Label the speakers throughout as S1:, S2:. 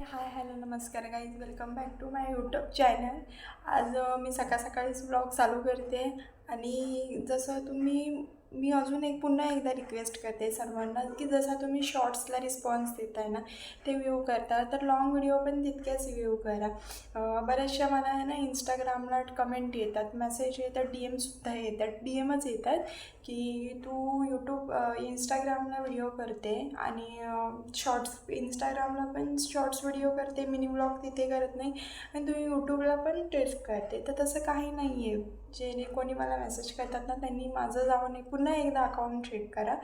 S1: हाय hello नमस्कार guys welcome back to my YouTube channel आज मी सकाळ सकाळीच ब्लॉग चालू करते. आणि जसं तुम्ही मी अजून एक पुन्हा एकदा रिक्वेस्ट करते सर्वांना की जसा तुम्ही शॉर्ट्सला रिस्पॉन्स देताय ना ते व्ह्यू करता. तर लॉंग व्हिडिओ पण तितक्याच व्ह्यू करा. बऱ्याचशा मला आहे ना इंस्टाग्रामला कमेंट येतात मेसेज येतात डी एमसुद्धा येतात. डी एमच येतात की तू यूट्यूब इंस्टाग्रामला व्हिडिओ करते आणि शॉर्ट्स इंस्टाग्रामला पण शॉर्ट्स व्हिडिओ करते मिनी ब्लॉग तिथे करत नाही. आणि तुम्ही यूट्यूबला पण ट्रेस करते. तर तसं काही नाही आहे जे कोणी मला मेसेज करतात ना त्यांनी माझं जाऊन एक पुन्हा एकदा अकाउंट चेक करा.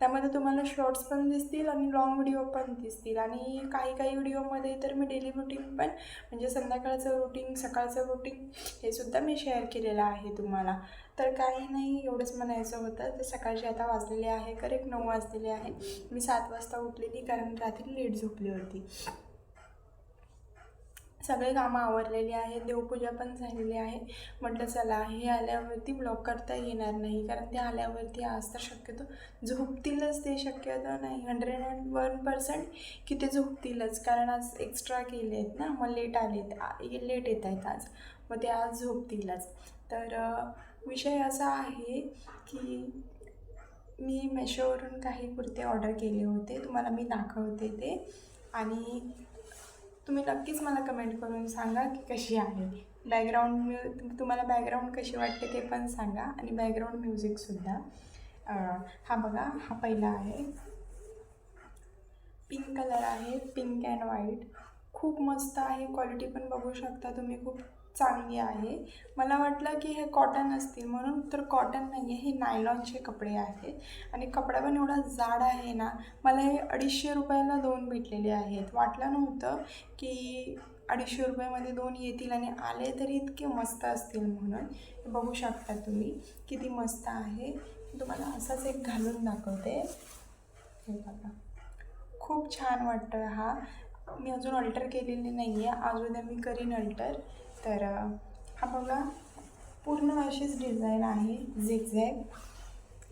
S1: त्यामध्ये तुम्हाला शॉर्ट्स पण दिसतील आणि लॉंग व्हिडिओ पण दिसतील. आणि काही काही व्हिडिओमध्ये तर मी डेली रुटीन पण म्हणजे संध्याकाळचं रुटीन सकाळचं रुटीन हे सुद्धा मी शेअर केलेलं आहे तुम्हाला. तर काही नाही एवढंच म्हणायचं होतं. ते सकाळचे आता वाजलेले आहे करेक्ट नऊ वाजलेले आहे. मी सात वाजता उठलेली कारण रात्री लेट झोपली होती. सगळे कामं आवरलेली आहेत देवपूजा पण झालेली आहे. म्हटलं चला हे आल्यावरती ब्लॉग करता येणार नाही कारण ते आल्यावरती आज तर शक्यतो झोपतीलच ते शक्यतो नाही. हंड्रेड अँड वन पर्सेंट की ते झोपतीलच कारण आज एक्स्ट्रा केले आहेत ना मग लेट आलेत. लेट येत आहेत आज. मग ते आज झोपतीलच. तर विषय असा आहे की मी मेशोवरून काही कुर्ते ऑर्डर केले होते तुम्हाला मी दाखवते ते. आणि तुम्ही नक्कीच मला कमेंट करून सांगा की कशी आहे. बॅकग्राऊंड म्यु तुम्हाला बॅकग्राऊंड कशी वाटते ते पण सांगा आणि बॅकग्राऊंड म्युझिकसुद्धा हा बघा हा पहिला आहे. पिंक कलर आहे पिंक अँड व्हाईट खूप मस्त आहे क्वालिटी पण बघू शकता तुम्ही खूप. चांगली आहे. मला वाटलं की हे कॉटन असतील म्हणून तर कॉटन नाही आहे हे नायलॉनचे कपडे आहेत. आणि कपडा पण एवढा जाड आहे ना मला हे अडीचशे रुपयाला दोन भेटलेले आहेत. वाटलं नव्हतं की अडीचशे रुपयामध्ये दोन येतील आणि आले तरी इतके मस्त असतील म्हणून. हे बघू शकता तुम्ही किती मस्त आहे. तुम्हाला असाच एक घालून दाखवते. हे बघा. खूप छान वाटतं हा. मी अजून अल्टर केलेली नाही आहे आज उद्या मी करीन अल्टर तर हा बघा पूर्ण अशीच डिझाईन आहे झिगझॅग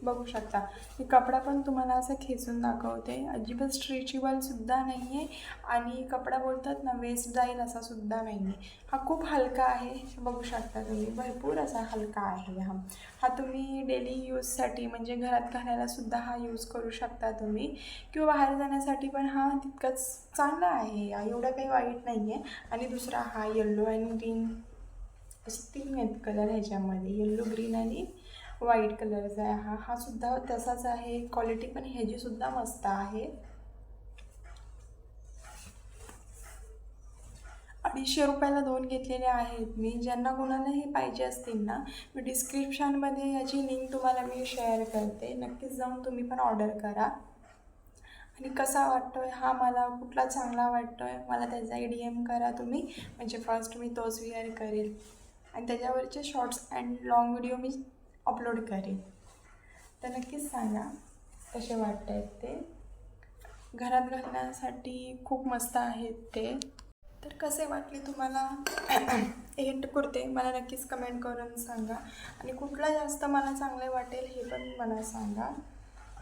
S1: बघू शकता. मी कपडा पण तुम्हाला असं खेचून दाखवते. अजिबात स्ट्रेचेबलसुद्धा नाही आहे आणि कपडा बोलतात ना वेस्ट जाईल असा सुद्धा नाही आहे हा खूप हलका आहे. बघू शकता तुम्ही. भरपूर असा हलका आहे हा. हा तुम्ही डेली यूजसाठी म्हणजे घरात घालायलासुद्धा हा यूज करू शकता तुम्ही. किंवा बाहेर जाण्यासाठी पण हा तितकाच चांगला आहे. या एवढा काही वाईट नाही आहे आणि दुसरा हा येल्लो आणि ग्रीन असे तीन आहेत कलर ह्याच्यामध्ये. येल्लो ग्रीन आणि व्हाईट कलरचा आहे. हा हा सुद्धा तसाच आहे. क्वालिटी पण ह्याची सुद्धा मस्त आहे. अडीचशे रुपयाला दोन घेतलेले आहेत. मी ज्यांना कोणाला हे पाहिजे असतील ना मी डिस्क्रिप्शनमध्ये याची लिंक तुम्हाला मी शेअर करते. नक्कीच जाऊन तुम्ही पण ऑर्डर करा. आणि कसा वाटतो आहे हा मला कुठला चांगला वाटतो आहे मला त्याचा डी एम करा तुम्ही. म्हणजे फर्स्ट मी तोच विअर करेल. आणि त्याच्यावरचे शॉर्ट्स अँड लॉंग व्हिडिओ मी अपलोड करेन. तर नक्कीच सांगा कसे वाटत आहेत ते? घरात घालण्यासाठी खूप मस्त आहेत ते. तर कसे वाटले तुम्हाला? हे कुर्ते मला नक्कीच कमेंट करून सांगा. आणि कुठला जास्त मला चांगले वाटेल हे पण मला सांगा.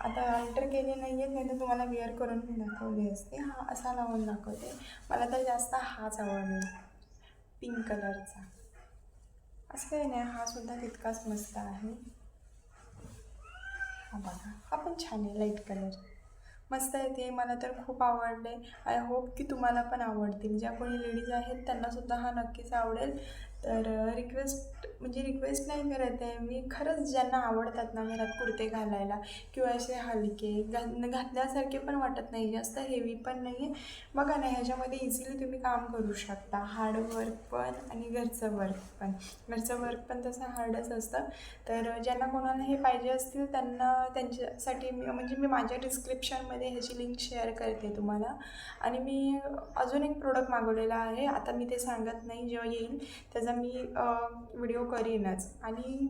S1: आता अल्टर केले नाही आहेत नाही तर तुम्हाला वेअर करून मी दाखवले असते. हा असा लावून दाखवते. मला तर जास्त हाच आवडला पिंक कलरचा असं काही नाही हा सुद्धा तितकाच मस्त आहे. हा बघा हा पण छान आहे लाइट कलर मस्त आहे ते मला तर खूप आवडले. आय होप की तुम्हाला पण आवडतील. ज्या कोणी लेडीज आहेत त्यांनासुद्धा हा नक्कीच आवडेल. तर रिक्वेस्ट म्हणजे रिक्वेस्ट नाही करत आहे मी. खरंच ज्यांना आवडतात ना घरात कुर्ते घालायला किंवा असे हलके घाल घातल्यासारखे पण वाटत नाही. जास्त हेवी पण नाही आहे बघा ना ह्याच्यामध्ये इझिली तुम्ही काम करू शकता. हार्ड वर्क पण आणि घरचं वर्क पण. घरचं वर्क पण तसं हार्डच असतं. तर ज्यांना कोणाला हे पाहिजे असतील त्यांना त्यांच्यासाठी मी म्हणजे मी माझ्या डिस्क्रिप्शनमध्ये ह्याची लिंक शेअर करते तुम्हाला. आणि मी अजून एक प्रोडक्ट मागवलेला आहे. आता मी ते सांगत नाही जेव्हा येईल त्याचा मी व्हिडिओ करीनच. आणि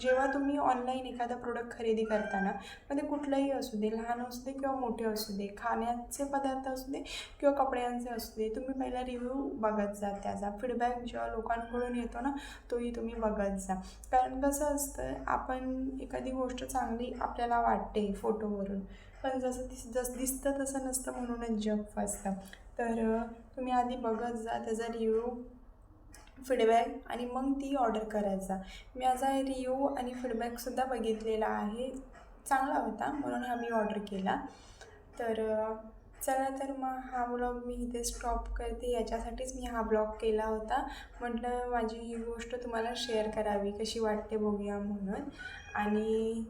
S1: जेव्हा तुम्ही ऑनलाईन एखादा प्रोडक्ट खरेदी करताना मग ते कुठलंही असू दे लहान असू दे किंवा मोठे असू दे खाण्याचे पदार्थ असू दे किंवा कपड्यांचे असू दे तुम्ही पहिला रिव्ह्यू बघत जा त्याचा. फीडबॅक जेव्हा लोकांकडून येतो ना तोही तुम्ही बघत जा. कारण कसं असतं आपण एखादी गोष्ट चांगली आपल्याला वाटते फोटोवरून पण जसं दिस जसं दिसतं तसं नसतं म्हणूनच जग फसतं. तर तुम्ही आधी बघत जा त्याचा रिव्ह्यू फीडबॅक आणि मग ती ऑर्डर करायचा. मी माझा रिव्ह्यू आणि फीडबॅकसुद्धा बघितलेला आहे. चांगला होता म्हणून हा मी ऑर्डर केला. तर चला तर मग हा ब्लॉग मी इथे स्टॉप करते. याच्यासाठीच मी हा ब्लॉग केला होता. म्हटलं माझी ही गोष्ट तुम्हाला शेअर करावी कशी वाटते बघूया म्हणून. आणि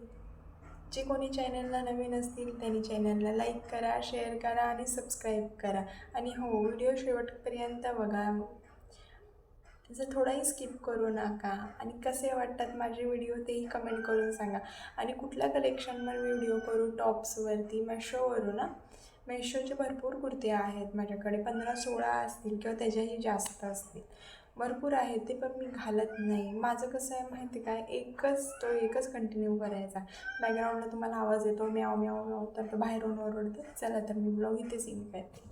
S1: जे कोणी चॅनलला नवीन असतील त्यांनी चॅनलला लाईक करा शेअर करा आणि सबस्क्राईब करा. आणि हो व्हिडिओ शेवटपर्यंत बघा. त्याचं थोडाही स्किप करू नका. आणि कसे वाटतात माझे व्हिडिओ तेही कमेंट करून सांगा. आणि कुठल्या कलेक्शनवर व्हिडिओ करू? टॉप्सवरती मेशोवरून ना मेशोचे भरपूर कुर्ते आहेत माझ्याकडे. पंधरा सोळा असतील किंवा त्याच्याही जास्त असतील. भरपूर आहेत ते पण मी घालत नाही. माझं कसं आहे माहिती आहे काय एकच तो एकच कंटिन्यू करायचा. बॅकग्राऊंडला तुम्हाला आवाज येतो म्याव म्याव म्याव तर तो बाहेरून ओरडतो. चला तर मी ब्लॉग इथे सीन करते.